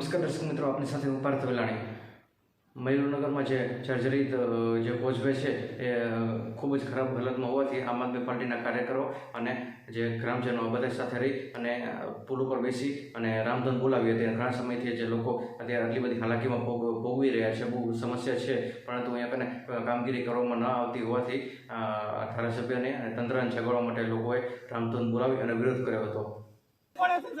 નમસ્કાર દર્શક મિત્રો, આપની સાથે હું પાર્થ વેલાણી. મયુરનગરમાં જે જર્જરિત જે કોચભાઈ છે, એ ખૂબ જ ખરાબ હાલતમાં હોવાથી આમ આદમી પાર્ટીના કાર્યકરો અને જે ગ્રામજનો બધા સાથે રહી અને પુલ ઉપર બેસી અને રામધન બોલાવી હતી. ઘણા સમયથી જે લોકો અત્યારે આટલી બધી હાલાકીમાં ભોગ, ભોગવી રહ્યા છે, બહુ સમસ્યા છે. પરંતુ અહીંયા કને કામગીરી કરવામાં ન આવતી હોવાથી ધારાસભ્યને અને તંત્રને જગાડવા માટે લોકોએ રામધન બોલાવી અને વિરોધ કર્યો હતો. અરે